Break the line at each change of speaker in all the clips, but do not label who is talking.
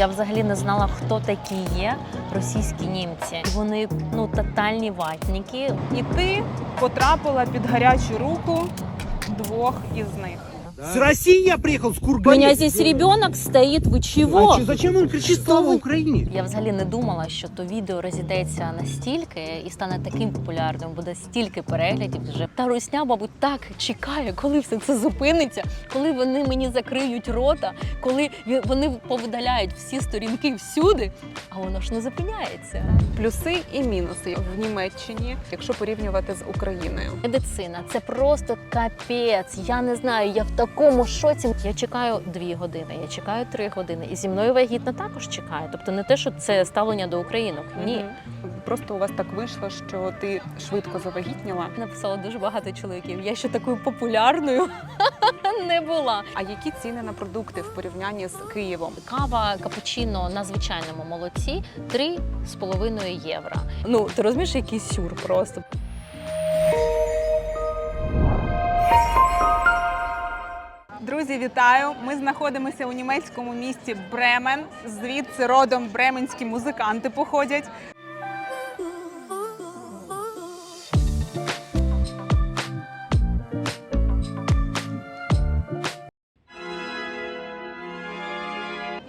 Я взагалі не знала, хто такі є російські німці. Вони ну тотальні ватники.
І ти потрапила під гарячу руку двох із них.
С России я приехал, с
У
Кургана.
меня здесь ребенок стоит, вы чего?
А чё, зачем он кричит «Слава
вы?»
Украине»?
Я взагалі не думала, що то відео розійдеться настільки і стане таким популярним, буде стільки переглядів. Вже та русня, мабуть, так чекає, коли все це зупиниться, коли вони мені закриють рота, коли ві- вони повидаляють всі сторінки всюди, а воно ж не зупиняється.
Плюси і мінуси в Німеччині, якщо порівнювати з Україною.
Медицина це просто капець. Я не знаю, я в такому шоці. Я чекаю дві години, я чекаю три години, і зі мною вагітна також чекає. Тобто не те, що це ставлення до українок. Ні.
Просто у вас так вийшло, що ти швидко завагітніла.
Написало дуже багато чоловіків. Я ще такою популярною не була.
А які ціни на продукти в порівнянні з Києвом?
Кава капучино на звичайному молоці 3,5 євро. Ну ти розумієш, який сюр просто.
Друзі, вітаю! Ми знаходимося у німецькому місті Бремен. Звідси родом бременські музиканти походять.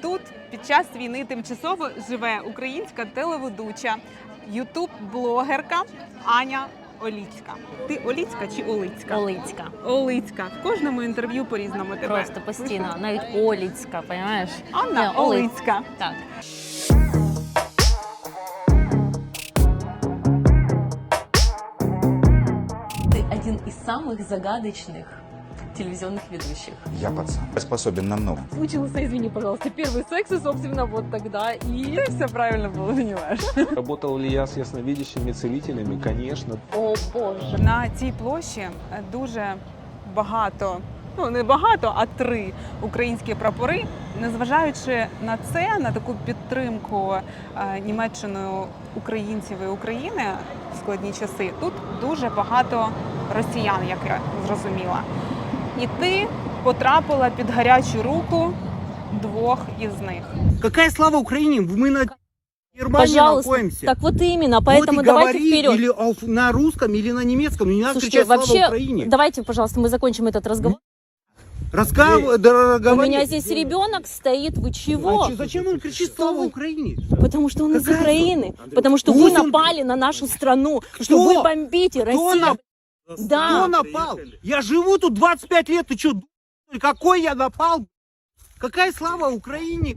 Тут під час війни тимчасово живе українська телеведуча, ютуб-блогерка Аня Оліцька. Ти Оліцька чи Олицька?
Олицька.
Олицька. В кожному інтерв'ю по-різному тебе.
Просто постійно, навіть Оліцька, розумієш?
Анна
Ні, Оли-
Олицька.
Так. Ты один из самых загадочных телевизионных ведущих.
Я пацан. Я способен на много.
Случился, извини, пожалуйста, первый секс, и, собственно, вот тогда и...
Все правильно було, понимаєш.
Работал ли я с ясновидящими целителями? Конечно.
О Боже.
На цій площі дуже багато, ну не багато, а три українські прапори. Незважаючи на це, на таку підтримку е, Німеччиною українців і України в складні часи, тут дуже багато росіян, як я зрозуміла. І ти потрапила під гарячу руку двох із них.
Какая слава Украине? Мы на Германии
Пожалуйста.
находимся.
Так вот именно,
Вот
поэтому
и
давайте
говори
вперед.
или алф- на русском, или на немецком. Не надо
Слушайте,
кричать «Слава
вообще,
Украине».
давайте, пожалуйста, мы закончим этот разговор.
Раска- да,
У
говори.
меня здесь ребенок стоит, вы
А
чего?
чё, зачем он кричит
Что
«Слава
вы?
Украине»?
Потому что он из
Какая-
Украины, потому что вы
Пусть он-
напали на нашу страну,
Кто?
что вы бомбите
Кто,
Россию.
нап-
Да.
Кто напал? Я живу тут 25 лет, ты что, какой я напал? Какая слава Украине?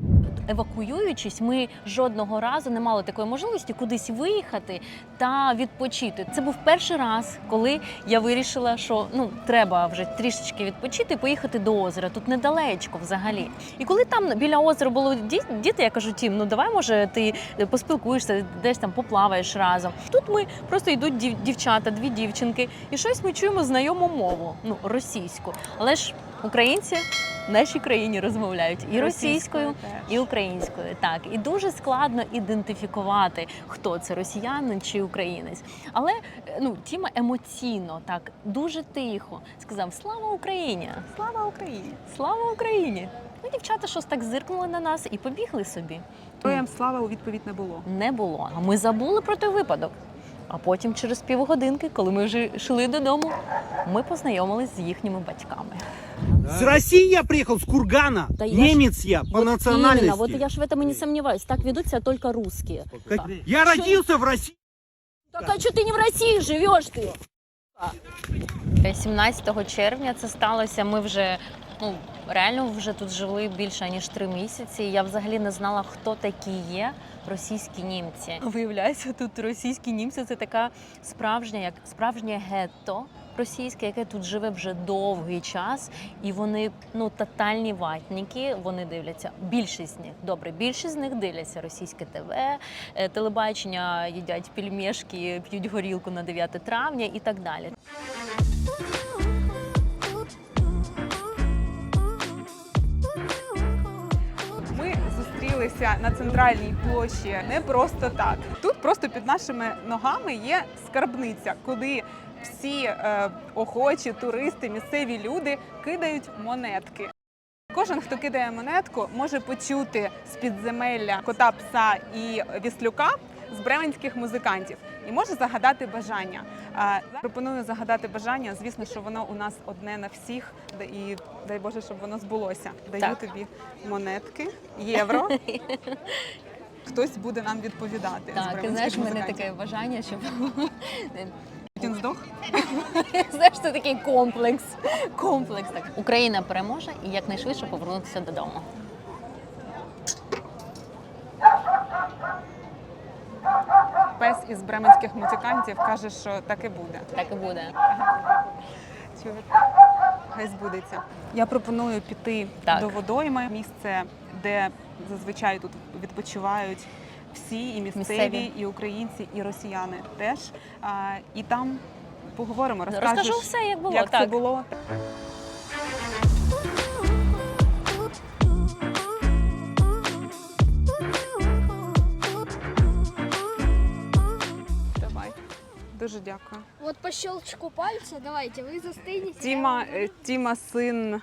Евакуюючись, ми жодного разу не мали такої можливості кудись виїхати та відпочити. Це був перший раз, коли я вирішила, що ну треба вже трішечки відпочити, поїхати до озера. Тут недалечко взагалі. І коли там біля озера були ді- діти, я кажу, Тім, ну давай, може, ти поспілкуєшся, десь там поплаваєш разом. Тут ми просто йдуть дів- дівчата, дві дівчинки, і щось ми чуємо знайому мову, ну російську. Але ж українці в нашій країні розмовляють і російською, і українською, так і дуже складно ідентифікувати, хто це росіянин чи українець. Але ну Тіма емоційно, так дуже тихо сказав: Слава Україні!
Слава Україні!
Слава Україні! Ну, дівчата щось так зиркнули на нас і побігли собі.
Троєм слава у відповідь не було.
Не було. А ми забули про той випадок. А потім, через півгодинки, коли ми вже йшли додому, ми познайомились з їхніми батьками.
С России я приехал, с Кургана.
Да я ж-
Немец я по
Вот
национальности.
именно, вот я ж в этом и не сомневаюсь. Так ведут себя только русские.
Как- Я родился в России.
Так а что ты не в России живешь ты?
17 червня це сталося. Ми вже ну реально вже тут жили більше ніж три місяці. Я взагалі не знала, хто такі є російські німці. Виявляється, тут російські німці це така справжня, як справжнє гетто російське, яке тут живе вже довгий час, і вони ну тотальні ватники. Вони дивляться більшість з них. Добре, більшість з них дивляться російське ТВ, е, телебачення, їдять пельмешки, п'ють горілку на 9 травня і так далі.
На центральній площі не просто так. Тут просто під нашими ногами є скарбниця, куди всі е, охочі туристи, місцеві люди кидають монетки. Кожен, хто кидає монетку, може почути з підземелля кота пса і віслюка з бременських музикантів і може загадати бажання. А, Пропоную загадати бажання. Звісно, що воно у нас одне на всіх, і дай Боже, щоб воно збулося. Даю
Так.
тобі монетки, євро. Хтось буде нам відповідати. з
Так, і
бременських
знаєш, в мене таке бажання, щоб
Він здох?
знаєш, це такий комплекс. Комплекс так. Україна переможе і якнайшвидше повернутися додому.
Пес із бременських музикантів каже, що так і буде.
Так і буде.
Хай збудеться. Я пропоную піти
Так.
до водойми, місце, де зазвичай тут відпочивають всі і місцеві,
Місцеві.
і українці, і росіяни теж. А, і там поговоримо, розкажеш,
Розкажу все, як було.
як
так.
це було. Давай. Дуже дякую.
Вот по щелчку пальца, давайте, вы застынете.
Тіма, е, Тіма син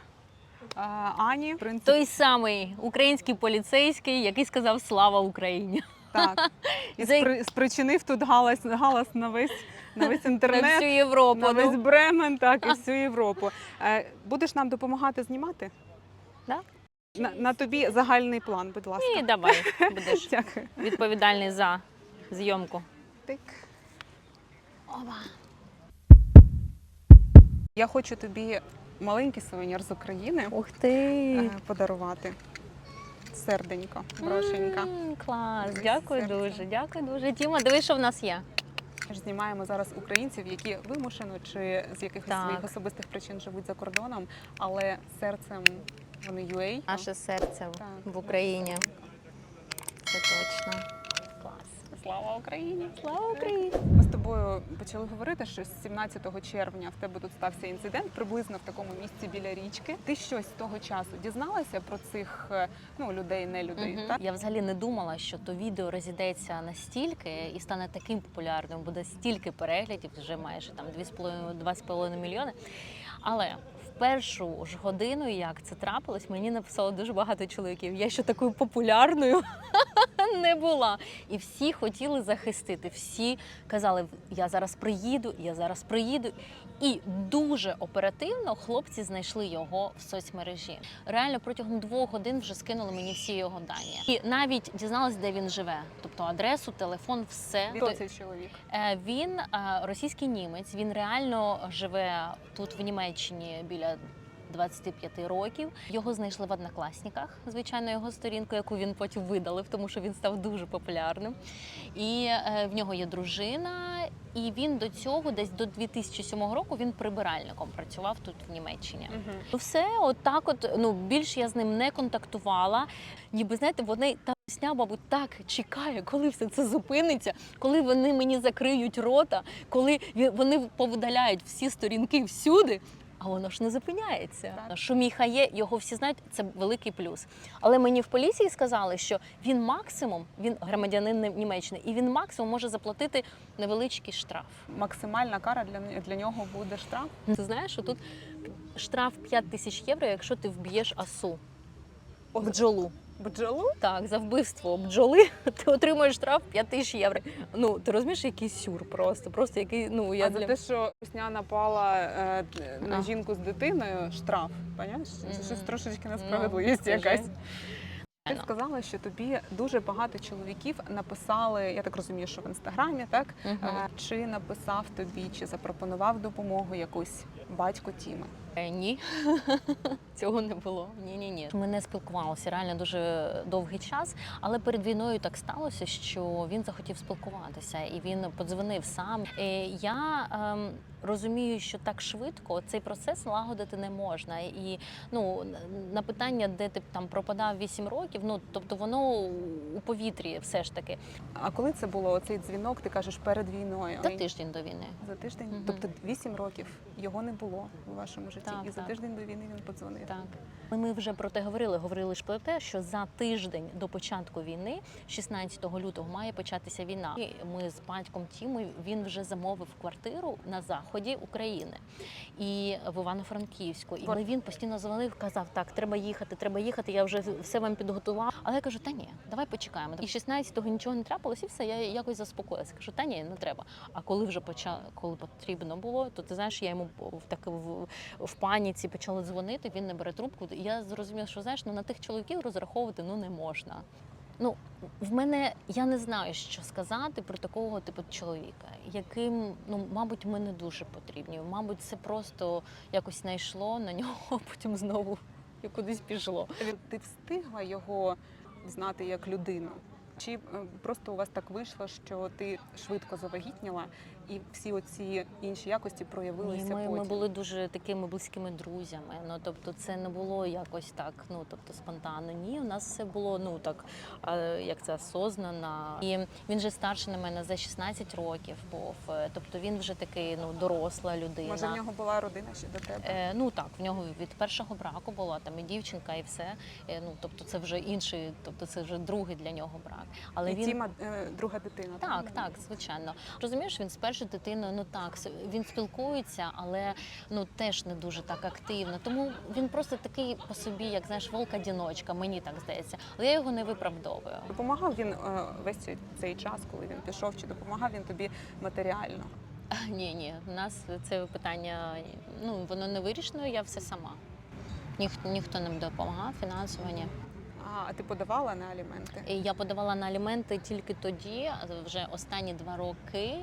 а, Ані. В принципі,
Той самий український поліцейський, який сказав Слава Україні.
Так. І
За-
спри- спричинив тут галас, галас на весь, на весь
На
інтернет,
всю Європу.
на весь
ну.
Бремен, так, і всю Європу. Е, Будеш нам допомагати знімати?
Да.
На, на тобі загальний план, будь ласка.
І давай будеш
Дякую.
відповідальний за зйомку.
Тик. Я хочу тобі маленький сувенір з України
Ух ти!
е, подарувати. Серденько, брошенька.
М, Клас,
Ось
дякую
серце.
дуже, дякую дуже. Тіма, диви, що в нас є.
Ми ж знімаємо зараз українців, які вимушено чи з якихось
Так.
своїх особистих причин живуть за кордоном, але серцем вони UA.
Наше серце
Так.
в Україні. Це точно. Клас.
Слава Україні!
Слава Україні!
Тобою почали говорити, що 17 червня в тебе тут стався інцидент, приблизно в такому місці біля річки. Ти щось з того часу дізналася про цих е, ну людей, не людей.
Мгм.
Так
Я взагалі не думала, що то відео розійдеться настільки і стане таким популярним, буде стільки переглядів, вже майже там 2,5 2,5 мільйони. Але в першу ж годину, як це трапилось, мені написало дуже багато чоловіків. Я ще такою популярною не була. І всі хотіли захистити. Всі казали, я зараз приїду, я зараз приїду. І дуже оперативно хлопці знайшли його в соцмережі. Реально протягом двох годин вже скинули мені всі його дані. І навіть дізналась, де він живе, тобто адресу, телефон, все.
хто цей чоловік?
Е, Він е, російський німець. Він реально живе тут в Німеччині біля 25 років. Його знайшли в однокласниках, звичайно, його сторінку, яку він потім видалив, тому що він став дуже популярним. І е, в нього є дружина, і він до цього, десь до 2007 року, він прибиральником працював тут в Німеччині.
Угу.
Ну, Все, от так, от ну більш я з ним не контактувала. Ніби знаєте, вони та сня, мабуть, так чекає, коли все це зупиниться, коли вони мені закриють рота, коли вони повидаляють всі сторінки всюди. А воно ж не зупиняється.
Так.
Шуміха є, його всі знають, це великий плюс. Але мені в поліції сказали, що він максимум, він громадянин Німеччини, і він максимум може заплатити невеличкий штраф.
Максимальна кара для, для нього буде штраф.
Ти знаєш, що тут штраф 5 тисяч євро, якщо ти вб'єш асу бджолу.
Бджолу?
Так, за вбивство бджоли ти отримуєш штраф 5 тисяч євро. Ну ти розумієш, який сюр просто. Просто який, ну я
а за те, що Русня напала е, на
А.
жінку з дитиною, штраф. Понимаєш? Це щось трошечки
Ну,
несправедливість
це
якась. Ти
Ну.
сказала, що тобі дуже багато чоловіків написали, я так розумію, що в інстаграмі, так?
Мгм.
Е, Чи написав тобі, чи запропонував допомогу якусь батько Тіми?
Е, Ні, цього не було. Ні, ні, ні. Ми не спілкувалися реально дуже довгий час, але перед війною так сталося, що він захотів спілкуватися і він подзвонив сам. Е, Я ем, розумію, що так швидко цей процес налагодити не можна. І ну на питання, де ти там пропадав 8 років, ну тобто воно у повітрі все ж таки
А коли це було оцей дзвінок, ти кажеш перед війною?
за тиждень до війни.
За тиждень?
Мгм.
Тобто 8 років його не було у вашому житті. І за тиждень до війни він подзвонив.
Так. Ми вже про те говорили. Говорили ж про те, що за тиждень до початку війни, 16 лютого, має початися війна. І Ми з батьком Тіми він вже замовив квартиру на заході України і в Івано-Франківську. І він постійно дзвонив, казав: так, треба їхати, треба їхати. Я вже все вам підготував. Але я кажу, та ні, давай почекаємо. І 16-го нічого не трапилось, і все. Я якось заспокоїлася. Кажу, та ні, не треба. А коли вже поча... коли потрібно було, то ти знаєш, я йому так в, в паніці почала дзвонити. Він не бере трубку. Я зрозуміла, що знаєш, ну на тих чоловіків розраховувати ну не можна. Ну, в мене я не знаю, що сказати про такого типу чоловіка, яким, ну, мабуть, ми не дуже потрібні. Мабуть, це просто якось знайшло на нього, потім знову кудись пішло.
Ти встигла його знати як людину? Чи е, просто у вас так вийшло, що ти швидко завагітніла, і всі оці інші якості проявилися
Ні, ми,
потім?
ми були дуже такими близькими друзями. Ну тобто, це не було якось так, ну тобто спонтанно. Ні, у нас все було ну так, як це осознано. І він же старший на мене за 16 років був. Е, Тобто він вже такий ну доросла людина.
Може, в нього була родина ще до тебе?
Е, ну так, в нього від першого браку була там і дівчинка, і все. Е, ну тобто, це вже інший, тобто це вже другий для нього брак. Але
і
він
Тіма е, друга дитина.
так, так, звичайно. Розумієш, він з першою дитиною, ну так, він спілкується, але ну теж не дуже так активно. Тому він просто такий по собі, як знаєш, волк-одіночка, мені так здається. Але я його не виправдовую.
Допомагав він е, весь цей, цей час, коли він пішов, чи допомагав він тобі матеріально?
Ні, ні, у нас це питання, ну воно не вирішено, я все сама. Ніх, ніхто не допомагав фінансово, ні.
А, а ти подавала на аліменти?
Я подавала на аліменти тільки тоді, вже останні два роки.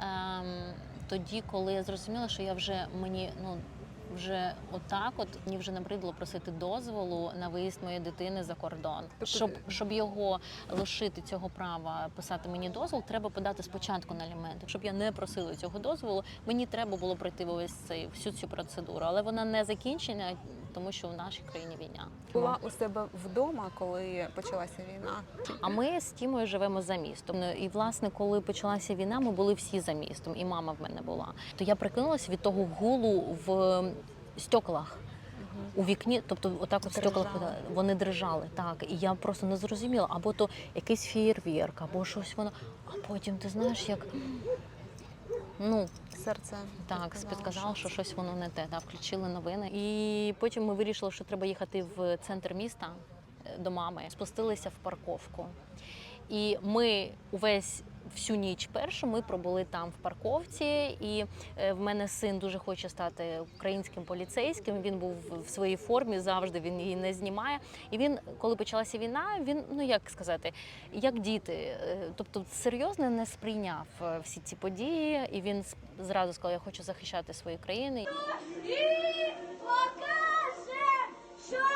Ем, тоді, коли я зрозуміла, що я вже мені ну. Вже отак, от мені вже набридло просити дозволу на виїзд моєї дитини за кордон.
Тобто
Щоб щоб його лишити цього права писати мені дозвол, треба подати спочатку на аліменти. Щоб я не просила цього дозволу, мені треба було пройти весь цей всю цю процедуру, але вона не закінчена, тому що в нашій країні війна.
Була у себе вдома, коли почалася війна.
А ми з Тімою живемо за містом. Ну, І власне, коли почалася війна, ми були всі за містом, і мама в мене була. То я прикинулася від того гулу в стеклах. У вікні, тобто отак от стекла вони дрижали, так. І я просто не зрозуміла, або то якийсь фєєрверк, або щось воно. А потім ти знаєш, як ну
Серце
так, підказало, що щось воно не те. Да, включили новини. І потім ми вирішили, що треба їхати в центр міста е, до мами. Спустилися в парковку. І ми увесь всю ніч першу ми пробули там в парковці. І е, в мене син дуже хоче стати українським поліцейським. Він був в своїй формі завжди. Він її не знімає. І він, коли почалася війна, він ну як сказати, як діти, е, тобто серйозно не сприйняв е, всі ці події, і він зразу сказав: Я хочу захищати свою країну.
І покаже, що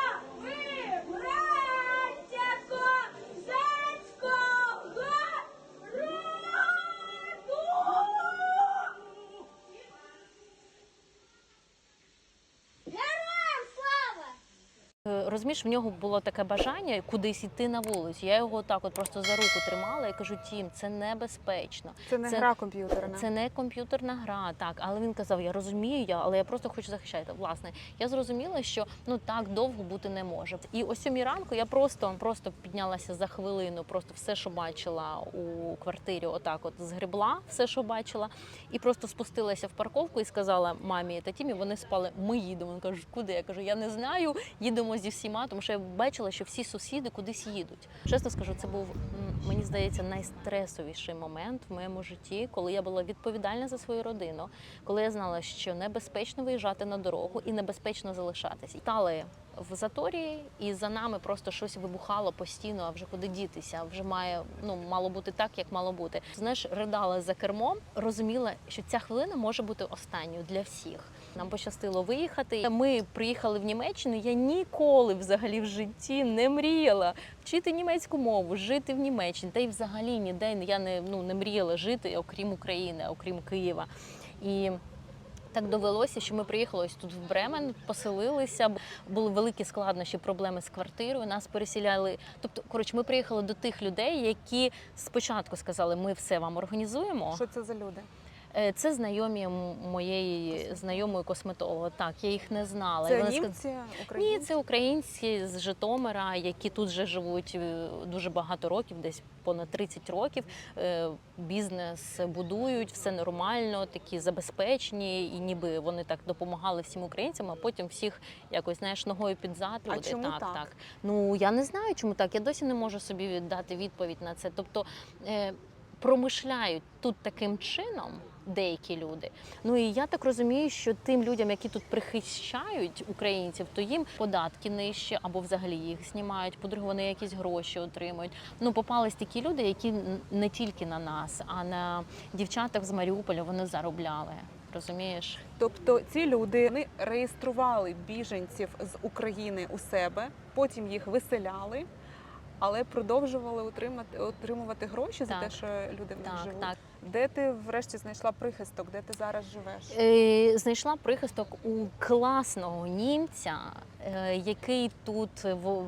Розумієш, в нього було таке бажання кудись йти на вулицю. Я його так от просто за руку тримала і кажу: Тім, це небезпечно.
Це не
Це-
гра комп'ютерна.
Це не комп'ютерна гра, так. Але він казав: я розумію, я, але я просто хочу захищати. Власне, я зрозуміла, що ну так довго бути не може. І о сьомій ранку я просто, просто піднялася за хвилину, просто все, що бачила у квартирі, отак, от згребла все, що бачила, і просто спустилася в парковку і сказала мамі та Тімі, вони спали. Ми їдемо. Він каже, куди? Я кажу, я не знаю. Їдемо зі всіма, тому що я бачила, що всі сусіди кудись їдуть. Чесно скажу, це був мені здається найстресовіший момент в моєму житті, коли я була відповідальна за свою родину, коли я знала, що небезпечно виїжджати на дорогу і небезпечно залишатись. Стали в заторі, і за нами просто щось вибухало постійно. А вже куди дітися? Вже має ну мало бути так, як мало бути. Знаєш, ридала за кермом, розуміла, що ця хвилина може бути останньою для всіх. Нам пощастило виїхати. Ми приїхали в Німеччину. Я ніколи взагалі в житті не мріяла вчити німецьку мову, жити в Німеччині. Та й взагалі ніде я не, ну, не мріяла жити, окрім України, окрім Києва. І так довелося, що ми приїхали ось тут в Бремен, поселилися. Були великі складнощі, проблеми з квартирою. Нас пересіляли. Тобто, коротше, ми приїхали до тих людей, які спочатку сказали, ми все вам організуємо.
Що це за люди?
Е, Це знайомі моєї знайомої косметолога. Так, я їх не знала.
Це
вона
німці, українці?
Ні, це українці з Житомира, які тут вже живуть е, дуже багато років, десь понад 30 років. Е, Бізнес будують, все нормально, такі забезпечені, і ніби вони так допомагали всім українцям, а потім всіх якось знаєш ногою під зад.
А чому
так,
так?
так. Ну я не знаю, чому так. Я досі не можу собі віддати відповідь на це. Тобто промишляють тут таким чином. Деякі люди, ну і я так розумію, що тим людям, які тут прихищають українців, то їм податки нижче або взагалі їх знімають. По-друге, вони якісь гроші отримують. Ну попались такі люди, які не тільки на нас, а на дівчатах з Маріуполя вони заробляли. Розумієш?
Тобто ці люди вони реєстрували біженців з України у себе, потім їх виселяли, але продовжували отримати отримувати гроші за те, що люди в них
Так,
живуть.
так.
Де ти врешті знайшла прихисток? Де ти зараз живеш?
Е, Знайшла прихисток у класного німця, е, який тут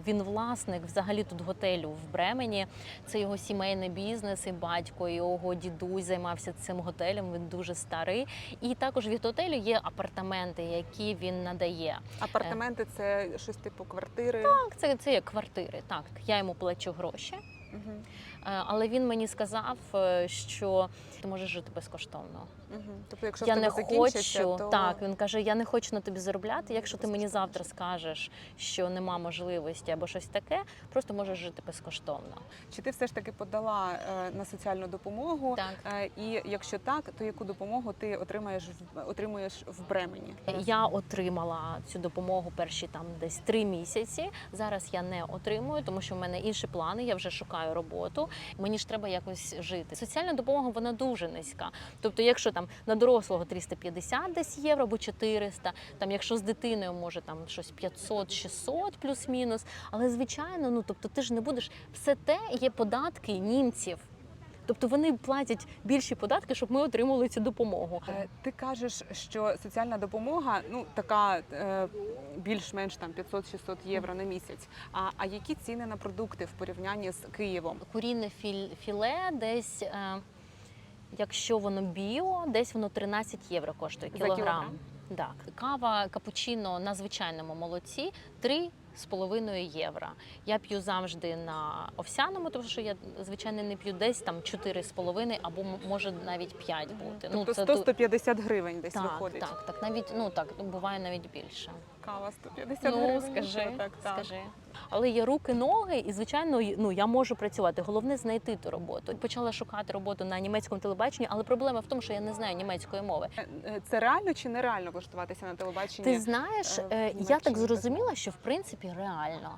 він власник взагалі тут готелю в Бремені. Це його сімейний бізнес, і батько, його дідусь займався цим готелем. Він дуже старий. І також від готелю є апартаменти, які він надає.
Апартаменти це щось типу квартири.
Так, це, це як квартири. Так, я йому плачу гроші.
Угу.
Е, Але він мені сказав, е, що ти можеш жити безкоштовно.
Угу. Тобто, якщо
я
в тебе
не хочу.
то
Так, він каже: я не хочу на тобі заробляти. Якщо ти мені завтра скажеш, що нема можливості або щось таке, просто можеш жити безкоштовно.
чи ти все ж таки подала е, на соціальну допомогу?
Так.
Е, і якщо так, то яку допомогу ти отримаєш в отримуєш в Бремені?
Я отримала цю допомогу перші там десь три місяці. Зараз я не отримую, тому що в мене інші плани. Я вже шукаю роботу. Мені ж треба якось жити. Соціальна допомога вона дуже низька. Тобто, якщо там на дорослого 350 десь євро або 400, там якщо з дитиною може там щось 500-600 плюс-мінус. Але звичайно, ну тобто ти ж не будеш все те є податки німців. Тобто вони платять більші податки, щоб ми отримали цю допомогу.
Е, Ти кажеш, що соціальна допомога ну така е, більш-менш там 500-600 євро на місяць. А, а які ціни на продукти в порівнянні з Києвом?
куріне філе десь, е, якщо воно біо, десь воно 13 євро коштує
За
кілограм.
кілограм?
Так. Кава капучино на звичайному молоці 3 з половиною євро. Я п'ю завжди на овсяному, тому що я звичайно не п'ю десь там 4 з половиною або може навіть 5 бути.
Тобто
це ду-
100-150 гривень десь
так,
виходить.
так, так, навіть ну так буває навіть більше.
Кава 150
Ну
гривень.
скажи,
так, так.
скажи. Але є руки, ноги, і звичайно, ну я можу працювати. Головне знайти ту роботу. Почала шукати роботу на німецькому телебаченні, але проблема в тому, що я не знаю німецької мови.
Е, е, Це реально чи нереально влаштуватися на телебаченні?
Ти знаєш,
е,
я так зрозуміла, що в принципі реально.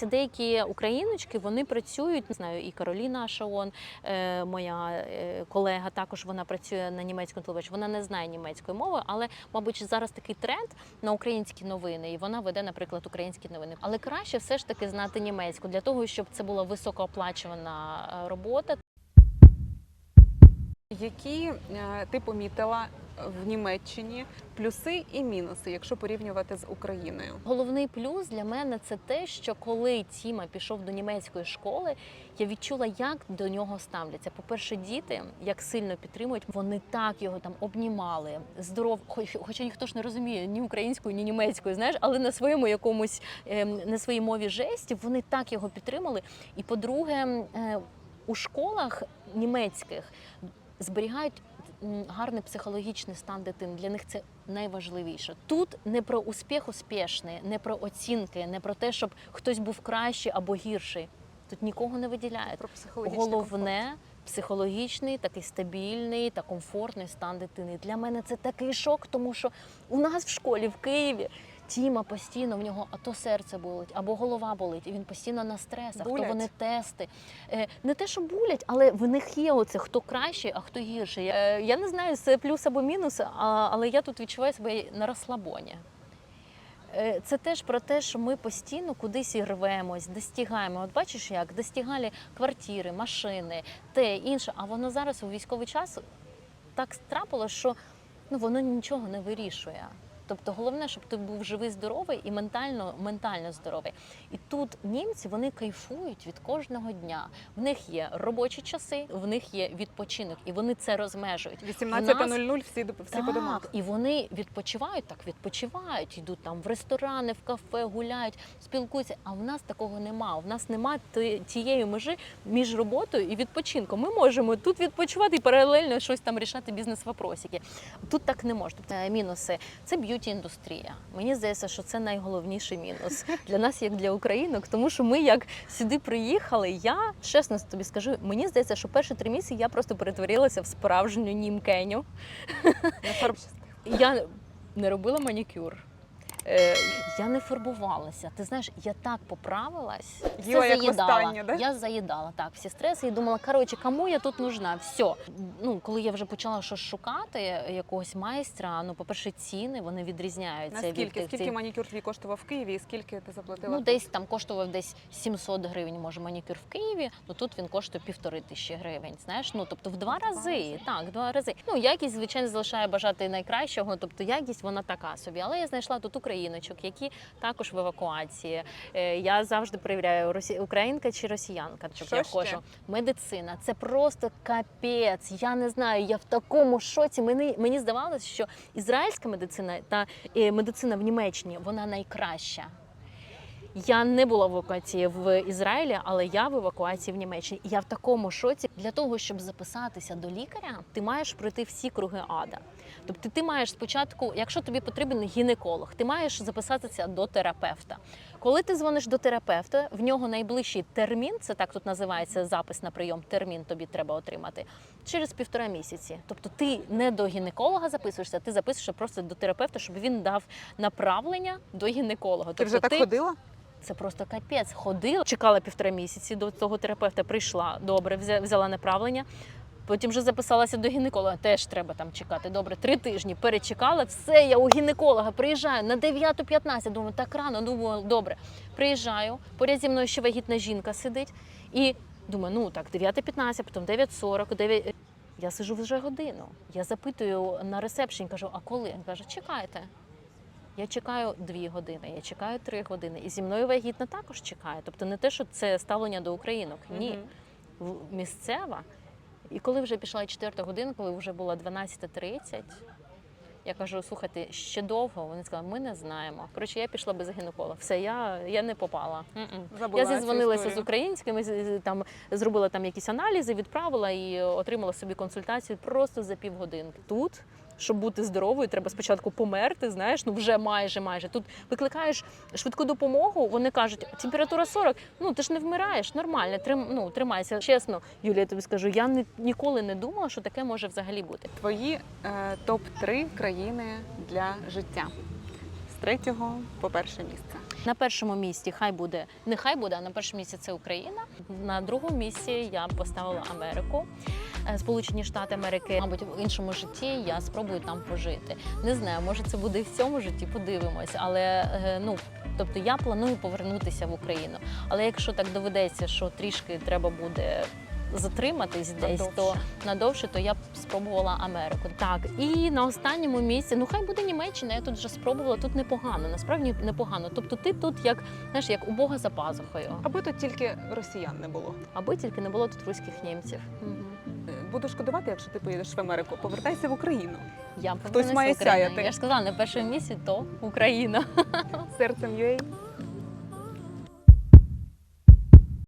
Деякі україночки вони працюють, не знаю, і Кароліна Шаон, е, моя е, колега, також вона працює на німецькому телебаченні. Вона не знає німецької мови, але, мабуть, зараз такий тренд на українські новини, і вона веде, наприклад, українські новини. Але краще все ж таки знати німецьку для того, щоб це була високооплачувана е, робота.
Які ти помітила в Німеччині плюси і мінуси, якщо порівнювати з Україною?
Головний плюс для мене це те, що коли Тіма пішов до німецької школи, я відчула, як до нього ставляться. По-перше, діти як сильно підтримують, вони так його там обнімали. Здоров, хоч, хоча ніхто ж не розуміє ні українською, ні німецькою, знаєш, але на своєму якомусь ем, на своїй мові жестів вони так його підтримали. І по-друге, е, у школах німецьких зберігають гарний психологічний стан дитини. Для них це найважливіше. Тут не про успіх успішний, не про оцінки, не про те, щоб хтось був кращий або гірший. Тут нікого не виділяють.
Про психологічний комфорт.
Головне психологічний, такий стабільний та комфортний стан дитини. Для мене це такий шок, тому що у нас в школі в Києві. Тіма постійно в нього а то серце болить, або голова болить, і він постійно на стресах,
Булять?
то вони тести. Е, Не те, що булять, але в них є оце хто кращий, а хто гірший. Е, Я не знаю, це плюс або мінус, але я тут відчуваю себе на розслабоні. Е, Це теж про те, що ми постійно кудись і рвемось, достигаємо. От бачиш, як достигали квартири, машини, те інше. А воно зараз у військовий час так трапило, що ну воно нічого не вирішує. Тобто головне, щоб ти був живий, здоровий і ментально, ментально здоровий. І тут німці вони кайфують від кожного дня. В них є робочі часи, в них є відпочинок, і вони це розмежують.
18.00 всі, до- всі по домах.
І вони відпочивають так, відпочивають, йдуть там в ресторани, в кафе, гуляють, спілкуються. А в нас такого нема. У нас нема тієї межі між роботою і відпочинком. Ми можемо тут відпочивати і паралельно щось там рішати бізнес-вопросики. Тут так не можна. Тобто, мінуси це б'юті індустрія. Мені здається, що це найголовніший мінус для нас, як для українок, тому що ми як сюди приїхали. Я чесно тобі скажу, мені здається, що перші три місяці я просто перетворилася в справжню німкеню. Я не робила манікюр. Е, я не фарбувалася. Ти знаєш, я так поправилась.
Їла як
заїдала.
востаннє, да?
Я заїдала так всі стреси і думала, коротше, кому я тут нужна? Все. Ну, коли я вже почала щось шукати, якогось майстра, ну, по-перше, ціни вони відрізняються. від тих
Скільки
цін.
манікюр твій коштував в Києві і скільки ти заплатила?
Ну, десь там коштував десь 700 гривень, може, манікюр в Києві, ну тут він коштує півтори тисячі гривень. Знаєш, ну тобто в два рази. Так, в два рази. Ну, якість, звичайно, залишає бажати найкращого, тобто якість вона така собі. Але я знайшла тут україночок, які також в евакуації. Е, Я завжди перевіряю, українка чи росіянка, щоб
Що
я
ще?
ходжу. Медицина це просто капець. Я не знаю, я в такому шоці. Мені, мені здавалося, що ізраїльська медицина та е, медицина в Німеччині вона найкраща. Я не була в евакуації в Ізраїлі, але я в евакуації в Німеччині. Я в такому шоці. Для того, щоб записатися до лікаря, ти маєш пройти всі круги ада. Тобто ти маєш спочатку, якщо тобі потрібен гінеколог, ти маєш записатися до терапевта. Коли ти дзвониш до терапевта, в нього найближчий термін, це так тут називається запис на прийом, термін тобі треба отримати через півтора місяці. Тобто ти не до гінеколога записуєшся, ти записуєшся просто до терапевта, щоб він дав направлення до гінеколога.
Ти вже
тобто
так ходила?
це просто капець. Ходила, чекала півтора місяці до цього терапевта. Прийшла добре, взяла направлення. Потім вже записалася до гінеколога. Теж треба там чекати. Добре, три тижні перечекала. Все, я у гінеколога приїжджаю на 9.15. Думаю, так рано. Думаю, добре. Приїжджаю. Поряд зі мною ще вагітна жінка сидить. І думаю, ну так, 9.15, потім 9.40, 9... Я сижу вже годину. Я запитую на ресепшені, кажу, а коли? Він каже, чекайте. Я чекаю дві години, я чекаю три години. І зі мною вагітна також чекає. Тобто не те, що це ставлення до українок. Ні. Місцева. І коли вже пішла четверта година, коли вже була 12.30, я кажу, слухайте, ще довго. Вони сказали, ми не знаємо. Коротше, я пішла без гінеколога. Все, я, я не попала.
Забула
Я зізвонилася з українськими, там зробила там якісь аналізи, відправила і отримала собі консультацію просто за півгодинки. Тут, щоб бути здоровою, треба спочатку померти. Знаєш, ну вже майже майже. Тут викликаєш швидку допомогу. Вони кажуть, температура 40, Ну ти ж не вмираєш, нормально. Трим, ну тримайся. Чесно, Юлія, тобі скажу, я не, ніколи не думала, що таке може взагалі бути.
Твої е, топ-3 країни для життя. З третього по перше місце.
На першому місці хай буде не хай буде, а на першому місці це Україна. На другому місці я поставила Америку. Е, Сполучені Штати Америки, мабуть, в іншому житті я спробую там пожити. Не знаю, може це буде в цьому житті, подивимось. Але е, ну тобто я планую повернутися в Україну. Але якщо так доведеться, що трішки треба буде. Затриматись десь
Надовше.
то надовше, то я б спробувала Америку. Так і на останньому місці, ну хай буде Німеччина. Я тут вже спробувала. Тут непогано, насправді непогано. Тобто, ти тут як знаєш, як у Бога за пазухою,
Аби тут тільки росіян не було.
аби тільки не було тут руських німців.
Е, Буду шкодувати, якщо ти поїдеш в Америку. Повертайся в Україну
Я
Хтось
повернуся
має сяяти.
Я ж сказала, на першому місці то Україна.
серцем UA.